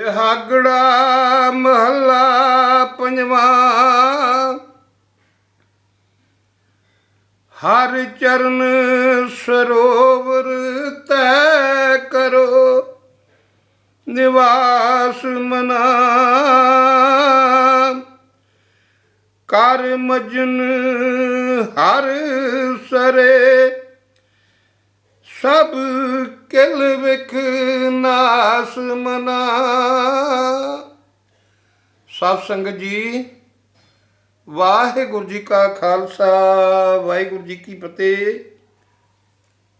ਬਿਹਾਗੜਾ ਮਹੱਲਾ ਪੰਜਵਾਂ। ਹਰ ਚਰਨ ਸਰੋਵਰ ਤੈ ਕਰੋ, ਨਿਵਾਸ ਮਨਾ। ਕਰ ਮਜਨ ਹਰ ਸਰੇ, ਸਭ ਕਿਲ ਵਿਖ ਨਾਸ ਮਨਾ। ਸਤ ਸੰਗਤ ਜੀ, ਵਾਹਿਗੁਰੂ ਜੀ ਕਾ ਖਾਲਸਾ, ਵਾਹਿਗੁਰੂ ਜੀ ਕੀ ਫਤਿਹ।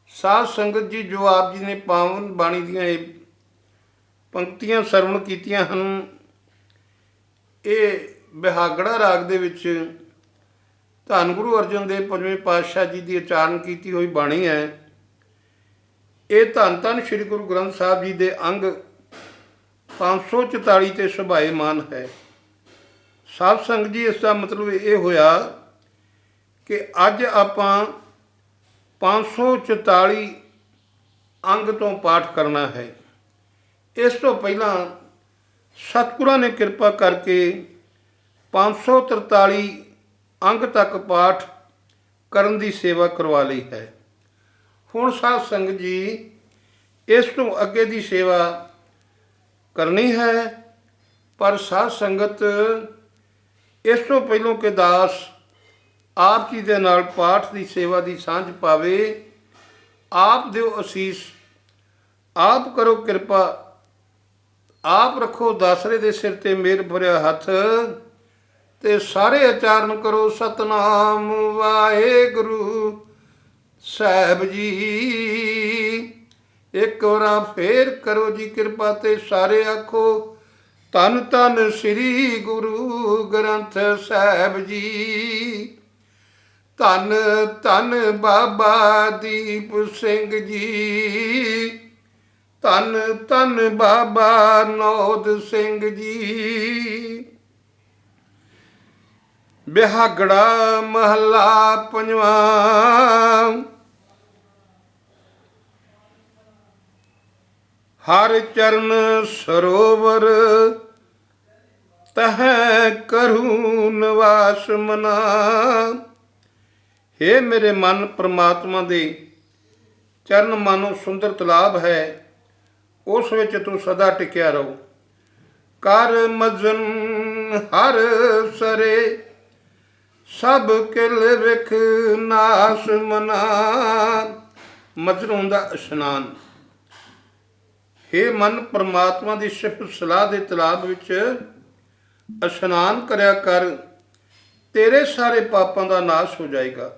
ਸਾਧ ਸੰਗਤ ਜੀ, ਜੋ ਆਪ ਜੀ ਨੇ ਪਾਵਨ ਬਾਣੀ ਦੀਆਂ ਇਹ ਪੰਕਤੀਆਂ ਸਰਵਣ ਕੀਤੀਆਂ ਹਨ, ਇਹ ਬਿਹਾਗੜਾ ਰਾਗ ਦੇ ਵਿੱਚ ਧੰਨ ਗੁਰੂ ਅਰਜਨ ਦੇਵ ਪੰਜਵੇਂ ਪਾਤਸ਼ਾਹ ਜੀ ਦੀ ਉਚਾਰਨ ਕੀਤੀ ਹੋਈ ਬਾਣੀ ਹੈ। ਇਹ ਧੰਨ ਧੰਨ ਸ੍ਰੀ ਗੁਰੂ ਗ੍ਰੰਥ ਸਾਹਿਬ ਜੀ ਦੇ ਅੰਗ 544 ਤੇ ਸੁਭਾਏਮਾਨ ਹੈ। ਸਾਧ ਸੰਗਤ ਜੀ, ਇਸ ਦਾ ਮਤਲਬ ਇਹ ਹੋਇਆ ਕਿ ਅੱਜ ਆਪਾਂ 544 ਅੰਗ ਤੋਂ ਪਾਠ ਕਰਨਾ ਹੈ। ਇਸ ਤੋਂ ਪਹਿਲਾਂ ਸਤਿਗੁਰਾਂ ਨੇ ਕਿਰਪਾ ਕਰਕੇ 543 ਅੰਗ ਤੱਕ ਪਾਠ ਕਰਨ ਦੀ ਸੇਵਾ ਕਰਵਾ ਲਈ ਹੈ। ਹੁਣ ਸਾਧ ਸੰਗਤ ਜੀ, ਇਸ ਤੋਂ ਅੱਗੇ ਦੀ ਸੇਵਾ ਕਰਨੀ ਹੈ, ਪਰ ਸਾਧ ਸੰਗਤ ਇਸ ਤੋਂ ਪਹਿਲੋਂ ਕਿ ਦਾਸ ਆਪ ਜੀ ਦੇ ਨਾਲ ਪਾਠ ਦੀ ਸੇਵਾ ਦੀ ਸਾਂਝ ਪਾਵੇ, ਆਪ ਦਿਓ ਅਸੀਸ, ਆਪ ਕਰੋ ਕਿਰਪਾ, ਆਪ ਰੱਖੋ ਦਾਸਰੇ ਦੇ ਸਿਰ ਤੇ ਮੇਰ ਭਰਿਆ ਹੱਥ, ਤੇ ਸਾਰੇ ਉਚਾਰਨ ਕਰੋ ਸਤਨਾਮ ਵਾਹਿਗੁਰੂ ਸਾਹਿਬ ਜੀ। ਇੱਕ ਵਾਰ ਫੇਰ ਕਰੋ ਜੀ ਕਿਰਪਾ ਤੇ ਸਾਰੇ ਆਖੋ ਤਨ ਤਨ ਸ੍ਰੀ ਗੁਰੂ ਗ੍ਰੰਥ ਸਾਹਿਬ ਜੀ। ਧੰਨ ਧੰਨ ਬਾਬਾ ਦੀਪ ਸਿੰਘ ਜੀ। ਧੰਨ ਧੰਨ ਬਾਬਾ ਨੌਦ ਸਿੰਘ ਜੀ। ਬਿਹਾਗੜਾ ਮਹੱਲਾ ਪੰਜਵਾਂ। ਹਰ ਚਰਨ ਸਰੋਵਰ, ਤਹ ਕਰੂ ਨਿਵਾਸ ਮਨਾ। हे ਮੇਰੇ ਮਨ ਪ੍ਰਮਾਤਮਾ ਦੇ, ਚਰਨ ਮਾਨੋ ਸੁੰਦਰ ਤਲਾਬ ਹੈ, ਉਸ ਵਿੱਚ ਤੂੰ ਸਦਾ ਟਿਕਿਆ ਰਹੋ। ਕਰ ਮਜਨ ਹਰ ਸਰੇ, ਸਭ ਕਿਲ ਵਿਖ ਨਾਸ ਮਨਾ। ਮਜਨ ਹੁੰਦਾ ਇਸ਼ਨਾਨ। हे ਮਨ ਪਰਮਾਤਮਾ ਦੀ ਸਿਫਤ ਸਲਾਹ ਦੇ ਤਲਾਬ ਵਿੱਚ ਇਸ਼ਨਾਨ ਕਰਿਆ ਕਰ, ਤੇਰੇ ਸਾਰੇ ਪਾਪਾਂ ਦਾ ਨਾਸ਼ ਹੋ ਜਾਏਗਾ।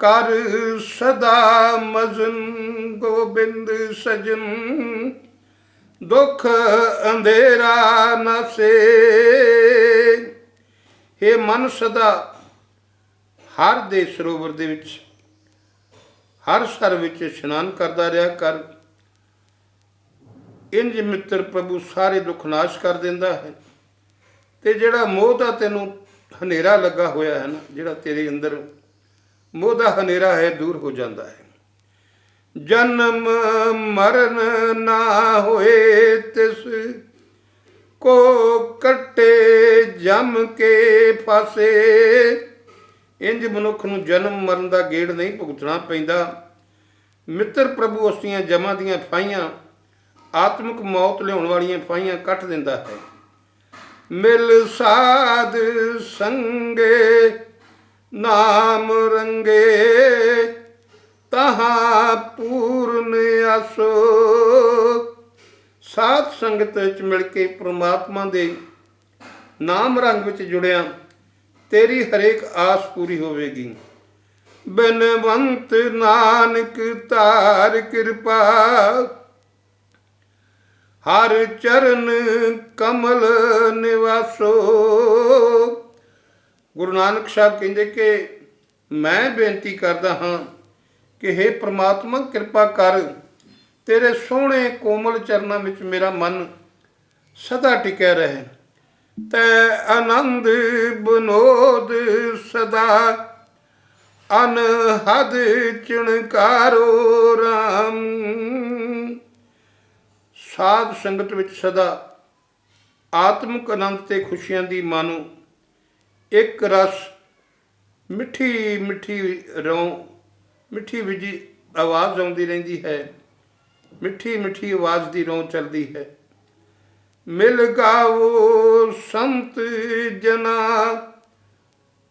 ਕਰ ਸਦਾ ਮਜਨ ਗੋਬਿੰਦ ਸਜਨ, ਦੁਖ ਅੰਧੇਰਾ ਨਾ ਸੇ। हे ਮਨ ਸਦਾ ਹਰ ਦੇ ਸਰੋਵਰ ਦੇ ਵਿੱਚ, ਹਰ ਸਰ ਵਿੱਚ ਇਸ਼ਨਾਨ ਕਰਦਾ ਰਿਹਾ ਕਰ। ਇੰਜ ਮਿੱਤਰ ਪ੍ਰਭੂ ਸਾਰੇ ਦੁੱਖ ਨਾਸ਼ ਕਰ ਦਿੰਦਾ ਹੈ। ਤੇ ਜਿਹੜਾ ਮੋਹ ਦਾ ਤੈਨੂੰ ਹਨੇਰਾ ਲੱਗਾ ਹੋਇਆ ਹੈ ਨਾ, ਜਿਹੜਾ ਤੇਰੇ ਅੰਦਰ ਮੋਹ ਦਾ ਹਨੇਰਾ ਹੈ, ਦੂਰ ਹੋ ਜਾਂਦਾ ਹੈ। ਜਨਮ ਮਰਨ ਨਾ ਹੋਏ ਤਿਸ ਕੋ ਕੱਟੇ ਜਮ ਕੇ ਫਾਸੇ। ਇੰਜ ਮਨੁੱਖ ਨੂੰ ਜਨਮ ਮਰਨ ਦਾ ਗੇੜ ਨਹੀਂ ਭੁਗਤਣਾ ਪੈਂਦਾ। ਮਿੱਤਰ ਪ੍ਰਭੂ ਉਸ ਦੀਆਂ ਜਮਾਂ ਦੀਆਂ ਫਾਈਆਂ ਆਤਮਿਕ ਮੌਤ ਲਿਆਉਣ ਵਾਲੀਆਂ ਫਾਈਆਂ ਕੱਟ ਦਿੰਦਾ ਹੈ। ਮਿਲ ਸਾਧ ਸੰਗੇ, ਨਾਮ ਰੰਗੇ, ਤਹਾਂ ਪੂਰਨ ਆਸੋ। ਸਾਧ ਸੰਗਤ ਵਿੱਚ ਮਿਲ ਕੇ ਪ੍ਰਮਾਤਮਾ ਦੇ ਨਾਮ ਰੰਗ ਵਿੱਚ ਜੁੜਿਆ, ਤੇਰੀ ਹਰੇਕ ਆਸ ਪੂਰੀ ਹੋਵੇਗੀ। ਬਨਵੰਤ ਨਾਨਕ ਧਾਰ ਕਿਰਪਾ ਹਰ ਚਰਨ ਕਮਲ ਨਿਵਾਸੋ। ਗੁਰੂ ਨਾਨਕ ਸਾਹਿਬ ਕਹਿੰਦੇ ਕਿ ਮੈਂ ਬੇਨਤੀ ਕਰਦਾ ਹਾਂ ਕਿ हे ਪ੍ਰਮਾਤਮਾ, ਕਿਰਪਾ ਕਰ ਤੇਰੇ ਸੋਹਣੇ ਕੋਮਲ ਚਰਨਾਂ ਵਿੱਚ ਮੇਰਾ ਮਨ ਸਦਾ ਟਿਕਿਆ ਰਹੇ। ਤੈ ਆਨੰਦ ਬਨੋਦ ਸਦਾ, ਅਨਹਦ ਚਿਣਕਾਰੋ ਰਾਮ। ਸਾਧ ਸੰਗਤ ਵਿੱਚ ਸਦਾ ਆਤਮਿਕ ਆਨੰਦ ਤੇ ਖੁਸ਼ੀਆਂ ਦੀ ਮਾਨੋ ਇੱਕ ਰਸ ਮਿੱਠੀ ਮਿੱਠੀ ਰੋਂ, ਮਿੱਠੀ ਵਿਜੀ ਆਵਾਜ਼ ਆਉਂਦੀ ਰਹਿੰਦੀ ਹੈ। ਮਿੱਠੀ ਮਿੱਠੀ ਆਵਾਜ਼ ਦੀ ਰੋਂ ਚੱਲਦੀ ਹੈ। ਮਿਲ ਗਾਵੋ ਸੰਤ ਜਨਾ,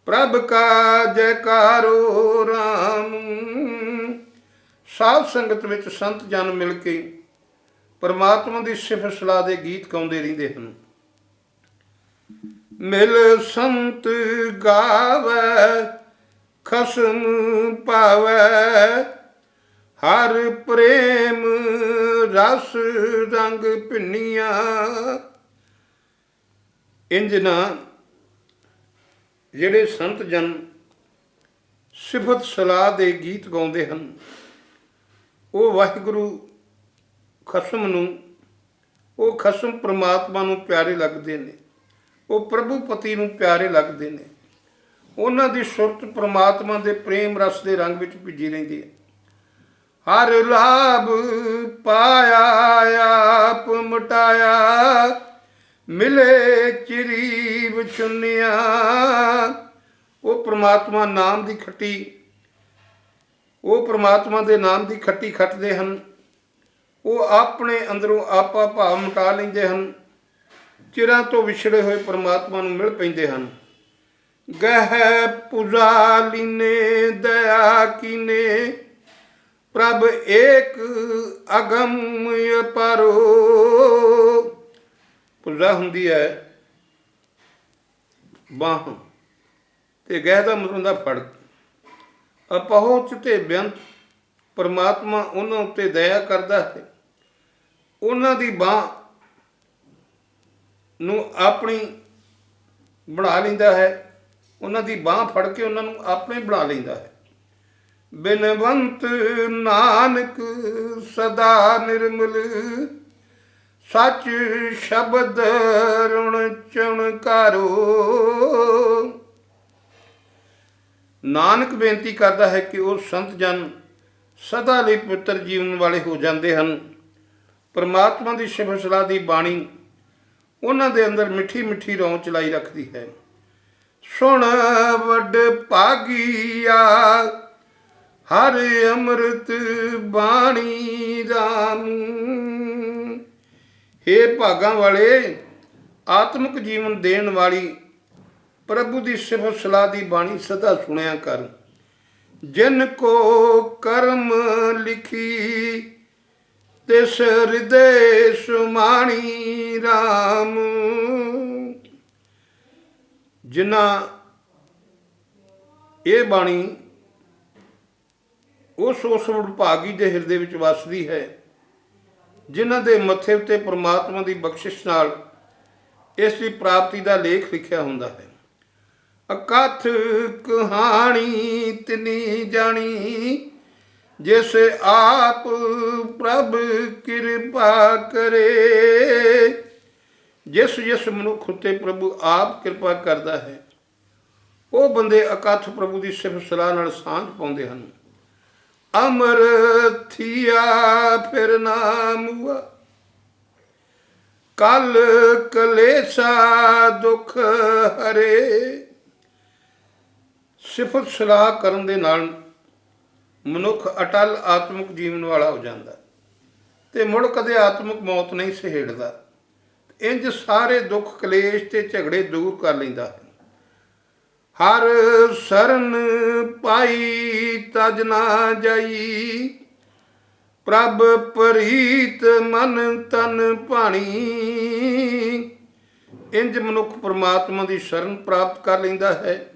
ਪ੍ਰਭ ਕਾ ਜੈਕਾਰੋ ਰਾਮ। ਸਾਧ ਸੰਗਤ ਵਿੱਚ ਸੰਤ ਜਨ ਮਿਲ ਕੇ ਪਰਮਾਤਮਾ ਦੀ ਸਿਫਤ ਸਲਾਹ ਦੇ ਗੀਤ ਗਾਉਂਦੇ ਰਹਿੰਦੇ ਹਨ। ਮਿਲ ਸੰਤ ਗਾਵੇ, ਖਸਮ ਪਾਵੇ, ਹਰ ਪ੍ਰੇਮ ਰਸ ਰੰਗ ਭਿੰਨੀਆਂ। ਇੰਜ ਨਾ ਜਿਹੜੇ ਸੰਤ ਜਨ ਸਿਫਤ ਸਲਾਹ ਦੇ ਗੀਤ ਗਾਉਂਦੇ ਹਨ, ਉਹ ਵਾਹਿਗੁਰੂ ਖਸਮ ਨੂੰ, ਉਹ ਖਸਮ ਪ੍ਰਮਾਤਮਾ ਨੂੰ ਪਿਆਰੇ ਲੱਗਦੇ ਨੇ। ਉਹ ਪ੍ਰਭੂ ਪਤੀ ਨੂੰ ਪਿਆਰੇ ਲੱਗਦੇ ਨੇ। ਉਹਨਾਂ ਦੀ ਸੁਰਤ ਪ੍ਰਮਾਤਮਾ ਦੇ ਪ੍ਰੇਮ ਰਸ ਦੇ ਰੰਗ ਵਿੱਚ ਭਿੱਜੀ ਰਹਿੰਦੀ ਹੈ। ਹਰ ਲਾਭ ਪਾਇਆ, ਆਪ ਮਟਾਇਆ, ਮਿਲੇ ਚਿਰੀ ਵਿਛੁੰਨਿਆ ਉਹ ਪ੍ਰਮਾਤਮਾ ਨਾਮ ਦੀ ਖੱਟੀ, ਉਹ ਪ੍ਰਮਾਤਮਾ ਦੇ ਨਾਮ ਦੀ ਖੱਟੀ ਖੱਟਦੇ ਹਨ। ਉਹ ਆਪਣੇ ਅੰਦਰੋਂ ਆਪਾ ਭਾਵ ਮਿਟਾ ਲੈਂਦੇ ਹਨ। ਚਿਰਾਂ ਤੋਂ ਵਿਛੜੇ ਹੋਏ ਪਰਮਾਤਮਾ ਨੂੰ ਮਿਲ ਪੈਂਦੇ ਹਨ। ਗਹਿ ਪੁਜਾ ਦਇਆ ਕੀਨੇ, ਪ੍ਰਭ ਏਕ ਅਗਮ ਪਰੋ। ਪੁਜਾ ਹੁੰਦੀ ਹੈ ਬਾਹ ਤੇ, ਗਹਿ ਦਾ ਮਤਲਬ ਹੁੰਦਾ ਫੜ ਅਪਹੁੰਚ ਤੇ ਬੇਅੰਤ ਪਰਮਾਤਮਾ ਉਹਨਾਂ ਉੱਤੇ ਦਇਆ ਕਰਦਾ ਹੈ। ਉਹਨਾਂ ਦੀ ਬਾਹ ਨੂੰ ਆਪਣੀ ਬਣਾ ਲੈਂਦਾ ਹੈ। ਉਹਨਾਂ ਦੀ ਬਾਹ ਫੜ ਕੇ ਉਹਨਾਂ ਨੂੰ ਆਪਣੇ ਬਣਾ ਲੈਂਦਾ ਹੈ। ਬਿਨਵੰਤ ਨਾਨਕ ਸਦਾ ਨਿਰਮਲ, ਸੱਚ ਸ਼ਬਦ ਰੁਣ ਚੁਣ ਕਰੋ। ਨਾਨਕ ਬੇਨਤੀ ਕਰਦਾ ਹੈ ਕਿ ਉਹ ਸੰਤ ਜਨ ਸਦਾ ਲਈ ਪੁੱਤਰ ਜੀਵਨ ਵਾਲੇ ਹੋ ਜਾਂਦੇ ਹਨ। ਪਰਮਾਤਮਾ ਦੀ ਸ਼ਿਫਤ ਸਲਾਹ ਦੀ ਬਾਣੀ ਉਹਨਾਂ ਦੇ ਅੰਦਰ ਮਿੱਠੀ ਮਿੱਠੀ ਰੌਂ ਚਲਾਈ ਰੱਖਦੀ ਹੈ। ਸੁਣ ਵੱਡ ਭਾਗੀਆ, ਹਰ ਅੰਮ੍ਰਿਤ ਬਾਣੀ ਰਾਮ। ਹੇ ਭਾਗਾਂ ਵਾਲੇ, ਆਤਮਿਕ ਜੀਵਨ ਦੇਣ ਵਾਲੀ ਪ੍ਰਭੂ ਦੀ ਸਿਫਤ ਸਲਾਹ ਦੀ ਬਾਣੀ ਸਦਾ ਸੁਣਿਆ ਕਰ। ਜਿਨ ਕੋ ਕਰਮ ਲਿਖੀ, ਤਿਸ ਹਿਰਦੇ ਸੁਮਾਣੀ RAM ਜਿਨ੍ਹਾਂ ਇਹ ਬਾਣੀ ਉਸ ਉਸ ਭਾਗੀ ਦੇ ਹਿਰਦੇ ਵਿੱਚ ਵਸਦੀ ਹੈ, ਜਿਨ੍ਹਾਂ ਦੇ ਮੱਥੇ ਉੱਤੇ ਪ੍ਰਮਾਤਮਾ ਦੀ ਬਖਸ਼ਿਸ਼ ਨਾਲ ਇਸ ਦੀ ਪ੍ਰਾਪਤੀ ਦਾ ਲੇਖ ਲਿਖਿਆ ਹੁੰਦਾ ਹੈ। ਅਕਥ ਕਹਾਣੀ ਤਿਨੀ ਜਾਣੀ, ਜਿਸ ਆਪ ਪ੍ਰਭ ਕਿਰਪਾ ਕਰੇ। ਜਿਸ ਜਿਸ ਮਨੁੱਖ ਉਤੇ ਪ੍ਰਭੂ ਆਪ ਕਿਰਪਾ ਕਰਦਾ ਹੈ, ਉਹ ਬੰਦੇ ਅਕਥ ਪ੍ਰਭੂ ਦੀ ਸਿਫਤ ਸਲਾਹ ਨਾਲ ਸਾਂਝ ਪਾਉਂਦੇ ਹਨ। ਅਮਰ ਥੀਆ ਫਿਰ ਨਾਮੁਆ ਕਲ ਕਲੇਸ਼ਾ ਦੁਖ ਹਰੇ। ਸਿਫਤ ਸਲਾਹ ਕਰਨ ਦੇ ਨਾਲ ਮਨੁੱਖ ਅਟਲ ਆਤਮਿਕ ਜੀਵਨ ਵਾਲਾ ਹੋ ਜਾਂਦਾ ਤੇ ਮੁੜ ਕਦੇ ਆਤਮਿਕ ਮੌਤ ਨਹੀਂ ਸਹਿੜਦਾ। ਇੰਜ ਸਾਰੇ ਦੁੱਖ, ਕਲੇਸ਼ ਤੇ ਝਗੜੇ ਦੂਰ ਕਰ ਲੈਂਦਾ ਹਰ ਸਰਨ ਪਾਈ ਤਜ ਨਾ ਜਾਈ, ਪ੍ਰਭ ਪ੍ਰੀਤ ਮਨ ਤਨ ਭਾਣੀ। ਇੰਜ ਮਨੁੱਖ ਪਰਮਾਤਮਾ ਦੀ ਸ਼ਰਨ ਪ੍ਰਾਪਤ ਕਰ ਲੈਂਦਾ ਹੈ।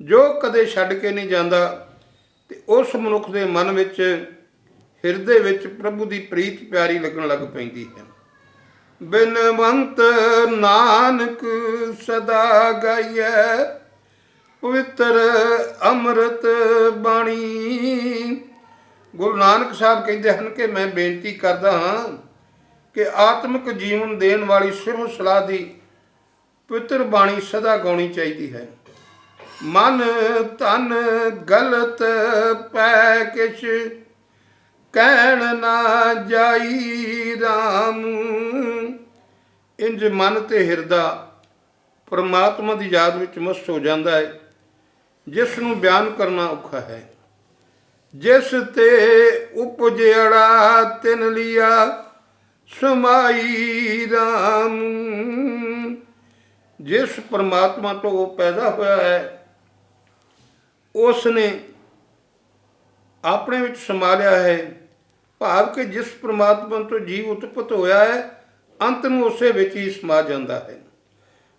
ਜੋ ਕਦੇ ਛੱਡ ਕੇ ਨਹੀਂ ਜਾਂਦਾ, ਤੇ ਉਸ ਮਨੁੱਖ ਦੇ ਮਨ ਵਿੱਚ ਹਿਰਦੇ ਵਿੱਚ ਪ੍ਰਭੂ ਦੀ ਪ੍ਰੀਤ ਪਿਆਰੀ ਲੱਗਣ ਲੱਗ ਪੈਂਦੀ ਹੈ। ਬਿਨਵੰਤ ਨਾਨਕ ਸਦਾ ਗਾਈਐ, ਪਵਿੱਤਰ ਅੰਮ੍ਰਿਤ ਬਾਣੀ। ਗੁਰੂ ਨਾਨਕ ਸਾਹਿਬ ਕਹਿੰਦੇ ਹਨ ਕਿ ਮੈਂ ਬੇਨਤੀ ਕਰਦਾ ਹਾਂ ਕਿ ਆਤਮਿਕ ਜੀਵਨ ਦੇਣ ਵਾਲੀ ਸਿਰਫ ਸਲਾਹ ਦੀ ਪਵਿੱਤਰ ਬਾਣੀ ਸਦਾ ਗਾਉਣੀ ਚਾਹੀਦੀ ਹੈ। ਮਨ ਤਨ ਗਲਤ ਪੈ ਕਿਛ, ਕਹਿਣ ਨਾ ਜਾਈ RAM ਇੰਜ ਮਨ ਤੇ ਹਿਰਦਾ ਪਰਮਾਤਮਾ ਦੀ ਯਾਦ ਵਿੱਚ ਮਸਤ ਹੋ ਜਾਂਦਾ ਹੈ। ਜਿਸ ਨੂੰ ਬਿਆਨ ਕਰਨਾ ਔਖਾ ਹੈ। ਜਿਸ ਤੇ ਉਪਜੜਾ ਤਿਨ ਲਿਆ, ਸਮਾਈ ਰਾਮ। ਜਿਸ ਪਰਮਾਤਮਾ ਤੋਂ ਉਹ ਪੈਦਾ ਹੋਇਆ ਹੈ ਉਸ ਨੇ ਆਪਣੇ ਵਿੱਚ ਸਮਾ ਲਿਆ ਹੈ, ਭਾਵ ਕਿ ਜਿਸ ਪ੍ਰਮਾਤਮਾ ਤੋਂ ਜੀਵ ਉਤਪਤ ਹੋਇਆ ਹੈ, ਅੰਤ ਨੂੰ ਉਸੇ ਵਿੱਚ ਹੀ ਸਮਾ ਜਾਂਦਾ ਹੈ।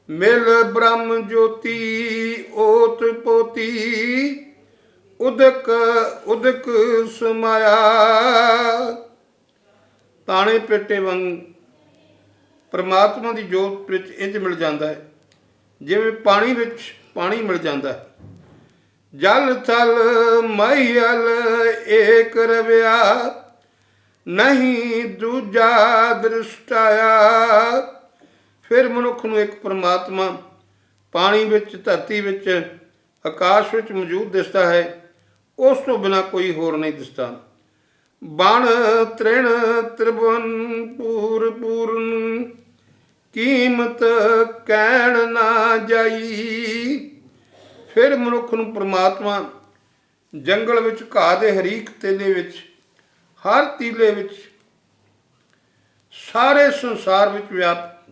ਮਿਲ ਬ੍ਰਹਮ ਜੋਤੀ, ਓਤ ਪੋਤੀ, ਉਦਕ ਉਦਕ ਸਮਾਇਆ। ਤਾਣੇ ਪੇਟੇ ਵਾਂਗ ਪਰਮਾਤਮਾ ਦੀ ਜੋਤ ਵਿੱਚ ਇੰਜ ਮਿਲ ਜਾਂਦਾ ਹੈ, ਜਿਵੇਂ ਪਾਣੀ ਵਿੱਚ ਪਾਣੀ ਮਿਲ ਜਾਂਦਾ ਹੈ। ਜਲ ਥਲ ਮਹੀਲ ਏਕ ਰਵਿਆ, ਨਹੀਂ ਦੂਜਾ ਦ੍ਰਿਸ਼ਟਾਇਆ ਫਿਰ ਮਨੁੱਖ ਨੂੰ ਇੱਕ ਪਰਮਾਤਮਾ ਪਾਣੀ ਵਿੱਚ, ਧਰਤੀ ਵਿੱਚ, ਆਕਾਸ਼ ਵਿੱਚ ਮੌਜੂਦ ਦਿਸਦਾ ਹੈ। ਉਸ ਤੋਂ ਬਿਨਾ ਕੋਈ ਹੋਰ ਨਹੀਂ ਦਿਸਦਾ। ਬਣ ਤ੍ਰਿਣ ਤ੍ਰਿਭੁਵਨ ਪੂਰ ਪੂਰਨ, ਕੀਮਤ ਕਹਿਣ ਨਾ ਜਾਈ। ਫਿਰ ਮਨੁੱਖ ਨੂੰ ਪ੍ਰਮਾਤਮਾ ਜੰਗਲ ਵਿੱਚ ਘਾਹ ਦੇ ਹਰੀਕ ਤੇਲੇ ਵਿੱਚ, ਹਰ ਤੀਲੇ ਵਿੱਚ, ਸਾਰੇ ਸੰਸਾਰ ਵਿੱਚ ਵਿਆਪ,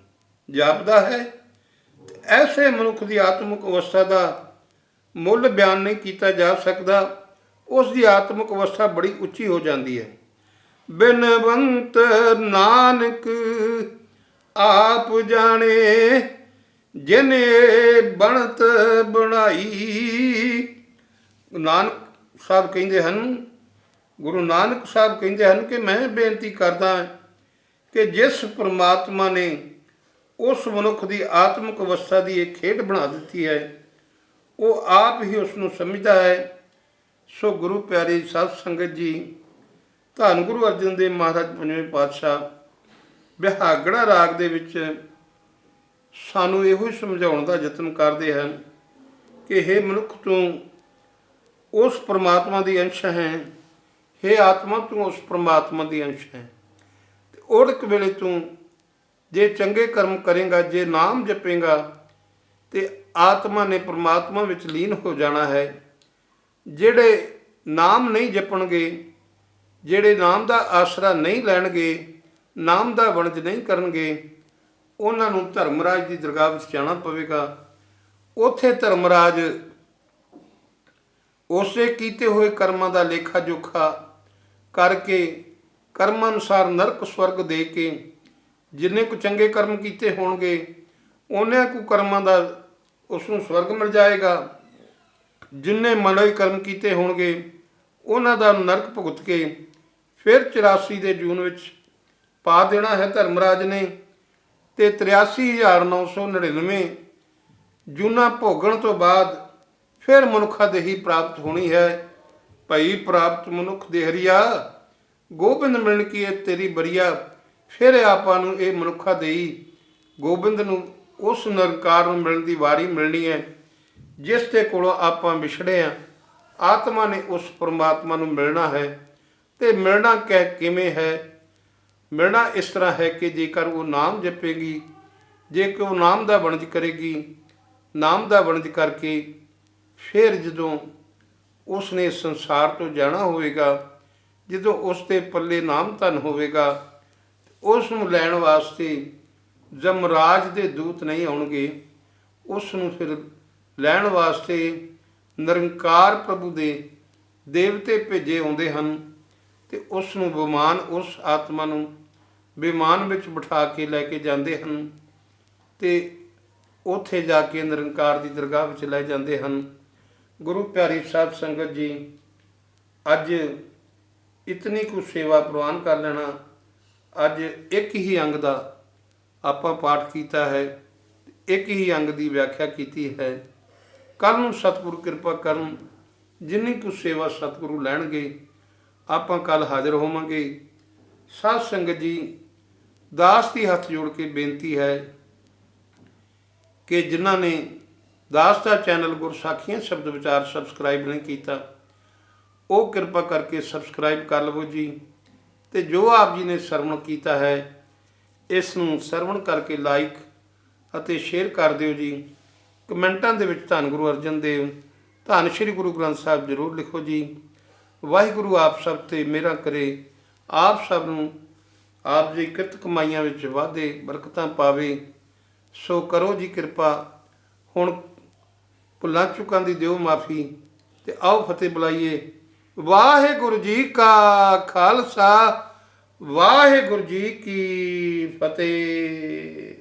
ਜਾਪਦਾ ਹੈ। ਐਸੇ ਮਨੁੱਖ ਦੀ ਆਤਮਿਕ ਅਵਸਥਾ ਦਾ ਮੁੱਲ ਬਿਆਨ ਨਹੀਂ ਕੀਤਾ ਜਾ ਸਕਦਾ। ਉਸ ਦੀ ਆਤਮਿਕ ਅਵਸਥਾ ਬੜੀ ਉੱਚੀ ਹੋ ਜਾਂਦੀ ਹੈ। ਬਿਨਵੰਤ ਨਾਨਕ ਆਪ ਜਾਣੇ ਜਿਨੇ ਬਣਤ ਬਣਾਈ। ਨਾਨਕ ਸਾਹਿਬ ਕਹਿੰਦੇ ਹਨ, ਗੁਰੂ ਨਾਨਕ ਸਾਹਿਬ ਕਹਿੰਦੇ ਹਨ ਕਿ ਮੈਂ ਬੇਨਤੀ ਕਰਦਾ ਕਿ ਜਿਸ ਪ੍ਰਮਾਤਮਾ ਨੇ ਉਸ ਮਨੁੱਖ ਦੀ ਆਤਮਿਕ ਅਵਸਥਾ ਦੀ ਇਹ ਖੇਡ ਬਣਾ ਦਿੱਤੀ ਹੈ, ਉਹ ਆਪ ਹੀ ਉਸ ਨੂੰ ਸਮਝਦਾ ਹੈ। ਸੋ ਗੁਰੂ ਪਿਆਰੇ ਸਾਧ ਸੰਗਤ ਜੀ, ਧੰਨ ਗੁਰੂ ਅਰਜਨ ਦੇਵ ਮਹਾਰਾਜ ਪੰਜਵੇਂ ਪਾਤਸ਼ਾਹ, ਬਿਹਾਗੜਾ ਰਾਗ ਦੇ ਵਿੱਚ ਸਾਨੂੰ ਇਹੋ ਹੀ ਸਮਝਾਉਣ ਦਾ ਯਤਨ ਕਰਦੇ ਹਨ ਕਿ हे ਮਨੁੱਖ ਤੂੰ, ਉਸ ਪ੍ਰਮਾਤਮਾ ਦੀ ਅੰਸ਼ ਹੈ। हे ਆਤਮਾ, ਤੂੰ ਉਸ ਪ੍ਰਮਾਤਮਾ ਦੀ ਅੰਸ਼ ਹੈ। ਤੇ ਔੜਕ ਵੇਲੇ ਤੂੰ ਜੇ ਚੰਗੇ ਕਰਮ ਕਰੇਗਾ, ਜੇ ਨਾਮ ਜਪੇਗਾ, ਤੇ ਆਤਮਾ ਨੇ ਪ੍ਰਮਾਤਮਾ ਵਿੱਚ ਲੀਨ ਹੋ ਜਾਣਾ ਹੈ। ਜਿਹੜੇ ਨਾਮ ਨਹੀਂ ਜਪਣਗੇ, ਜਿਹੜੇ ਨਾਮ ਦਾ ਆਸਰਾ ਨਹੀਂ ਲੈਣਗੇ, ਨਾਮ ਦਾ ਵਣਜ ਨਹੀਂ ਕਰਨਗੇ ਉਹਨਾਂ ਨੂੰ ਧਰਮਰਾਜ ਦੀ ਦਰਗਾਹ ਵਿੱਚ ਜਾਣਾ ਪਵੇਗਾ। ਉੱਥੇ ਧਰਮਰਾਜ ਉਸੇ ਕੀਤੇ ਹੋਏ ਕਰਮਾਂ ਦਾ ਲੇਖਾ ਜੋਖਾ ਕਰਕੇ ਕਰਮ ਅਨੁਸਾਰ ਨਰਕ ਸਵਰਗ ਦੇ ਕੇ ਜਿੰਨੇ ਕੁ ਚੰਗੇ ਕਰਮ ਕੀਤੇ ਹੋਣਗੇ ਉਹਨੇ ਕੁ ਕਰਮਾਂ ਦਾ ਉਸ ਨੂੰ ਸਵਰਗ ਮਿਲ ਜਾਏਗਾ। ਜਿੰਨੇ ਮਨੋਈ ਕਰਮ ਕੀਤੇ ਹੋਣਗੇ, ਉਹਨਾਂ ਦਾ ਨਰਕ ਭੁਗਤ ਕੇ ਫਿਰ 84 ਦੇ ਜੂਨ ਵਿੱਚ ਪਾ ਦੇਣਾ ਹੈ ਧਰਮਰਾਜ ਨੇ। ਤੇ 83999 ਜੂਨਾ ਭੋਗਣ ਤੋਂ ਬਾਅਦ ਫਿਰ ਮਨੁੱਖਾ ਦੇਹੀ ਪ੍ਰਾਪਤ ਹੋਣੀ ਹੈ। ਭਈ ਪ੍ਰਾਪਤ ਮਨੁੱਖ ਦੇਹਰੀਆ ਗੋਬਿੰਦ ਮਿਲਣ ਕੀ ਇਹ ਤੇਰੀ ਬਰੀਆ? ਫਿਰ ਆਪਾਂ ਨੂੰ ਇਹ ਮਨੁੱਖਾ ਦੇਹੀ ਗੋਬਿੰਦ ਨੂੰ ਉਸ ਨਿਰਕਾਰ ਨੂੰ ਮਿਲਣ ਦੀ ਵਾਰੀ ਮਿਲਣੀ ਹੈ, ਜਿਸ ਦੇ ਕੋਲੋਂ ਆਪਾਂ ਵਿਛੜੇ ਆ ਆਤਮਾ ਨੇ ਉਸ ਪਰਮਾਤਮਾ ਨੂੰ ਮਿਲਣਾ ਹੈ ਤੇ ਮਿਲਣਾ ਕਹਿ ਕਿਵੇਂ ਹੈ? ਮਿਲਣਾ ਇਸ ਤਰ੍ਹਾਂ ਹੈ ਕਿ ਜੇਕਰ ਉਹ ਨਾਮ ਜਪੇਗੀ ਜੇ ਕਿ ਉਹ ਨਾਮ ਦਾ ਵਣਜ ਕਰੇਗੀ, ਨਾਮ ਦਾ ਵਣਜ ਕਰਕੇ ਫਿਰ ਜਦੋਂ ਉਸ ਨੇ ਸੰਸਾਰ ਤੋਂ ਜਾਣਾ ਹੋਵੇਗਾ, ਜਦੋਂ ਉਸ ਦੇ ਪੱਲੇ ਨਾਮ ਧਨ ਹੋਵੇਗਾ ਉਸ ਨੂੰ ਲੈਣ ਵਾਸਤੇ ਜਮਰਾਜ ਦੇ ਦੂਤ ਨਹੀਂ ਆਉਣਗੇ ਉਸ ਨੂੰ ਫਿਰ ਲੈਣ ਵਾਸਤੇ ਨਿਰੰਕਾਰ ਪ੍ਰਭੂ ਦੇ ਦੇਵਤੇ ਭੇਜੇ ਆਉਂਦੇ ਹਨ। ਤੇ ਉਸ ਨੂੰ ਵਿਮਾਨ ਉਸ ਆਤਮਾ ਨੂੰ ਵਿਮਾਨ ਵਿੱਚ ਬਿਠਾ ਕੇ ਲੈ ਕੇ ਜਾਂਦੇ ਹਨ ਤੇ ਉੱਥੇ ਜਾ ਕੇ ਨਿਰੰਕਾਰ ਦੀ ਦਰਗਾਹ ਵਿੱਚ ਲੈ ਜਾਂਦੇ ਹਨ। ਗੁਰੂ ਪਿਆਰੀ ਸਾਹਿਬ ਸੰਗਤ ਜੀ, ਅੱਜ ਇਤਨੀ ਕੁ ਸੇਵਾ ਪ੍ਰਵਾਨ ਕਰ ਲੈਣਾ, ਅੱਜ ਇੱਕ ਹੀ ਅੰਗ ਦਾ ਆਪਾਂ ਪਾਠ ਕੀਤਾ ਹੈ, ਇੱਕ ਹੀ ਅੰਗ ਦੀ ਵਿਆਖਿਆ ਕੀਤੀ ਹੈ। ਕੱਲ ਨੂੰ ਸਤਿਗੁਰੂ ਕਿਰਪਾ ਕਰਨ ਜਿੰਨੀ ਕੁ ਸੇਵਾ ਸਤਿਗੁਰੂ ਲੈਣਗੇ ਆਪਾਂ ਕੱਲ ਹਾਜ਼ਰ ਹੋਵਾਂਗੇ। ਸਾਧ ਸੰਗਤ ਜੀ, ਦਾਸ ਦੀ ਹੱਥ ਜੋੜ ਕੇ ਬੇਨਤੀ ਹੈ ਕਿ ਜਿਨ੍ਹਾਂ ਨੇ ਦਾਸ ਦਾ ਚੈਨਲ ਗੁਰਸਾਖੀਆਂ ਸ਼ਬਦ ਵਿਚਾਰ ਸਬਸਕ੍ਰਾਈਬ ਨਹੀਂ ਕੀਤਾ, ਉਹ ਕਿਰਪਾ ਕਰਕੇ ਸਬਸਕ੍ਰਾਈਬ ਕਰ ਲਵੋ ਜੀ। ਤੇ ਜੋ ਆਪ ਜੀ ਨੇ ਸਰਵਣ ਕੀਤਾ ਹੈ, ਇਸ ਨੂੰ ਸਰਵਣ ਕਰਕੇ ਲਾਈਕ ਅਤੇ ਸ਼ੇਅਰ ਕਰ ਦਿਓ ਜੀ। ਕਮੈਂਟਾਂ ਦੇ ਵਿੱਚ ਧੰਨ ਗੁਰੂ ਅਰਜਨ ਦੇਵ, ਧੰਨ ਸ਼੍ਰੀ ਗੁਰੂ ਗ੍ਰੰਥ ਸਾਹਿਬ ਜ਼ਰੂਰ ਲਿਖੋ ਜੀ। ਵਾਹਿਗੁਰੂ ਆਪ ਸਭ ਤੇ ਮੇਰਾ ਕਰੇ, ਆਪ ਸਭ ਨੂੰ ਆਪ ਜੀ ਕਿਰਤ ਕਮਾਈਆਂ ਵਿੱਚ ਵਾਧੇ, ਬਰਕਤਾਂ ਪਾਵੇ, ਸੋ ਕਰੋ ਜੀ ਕਿਰਪਾ। ਹੁਣ ਭੁੱਲਾਂ ਚੁੱਕਾਂ ਦੀ ਦਿਓ ਮਾਫੀ ਤੇ ਆਓ ਫਤਿਹ ਬੁਲਾਈਏ। ਵਾਹਿਗੁਰੂ ਜੀ ਕਾ ਖਾਲਸਾ, ਵਾਹਿਗੁਰੂ ਜੀ ਕੀ ਫਤਿਹ।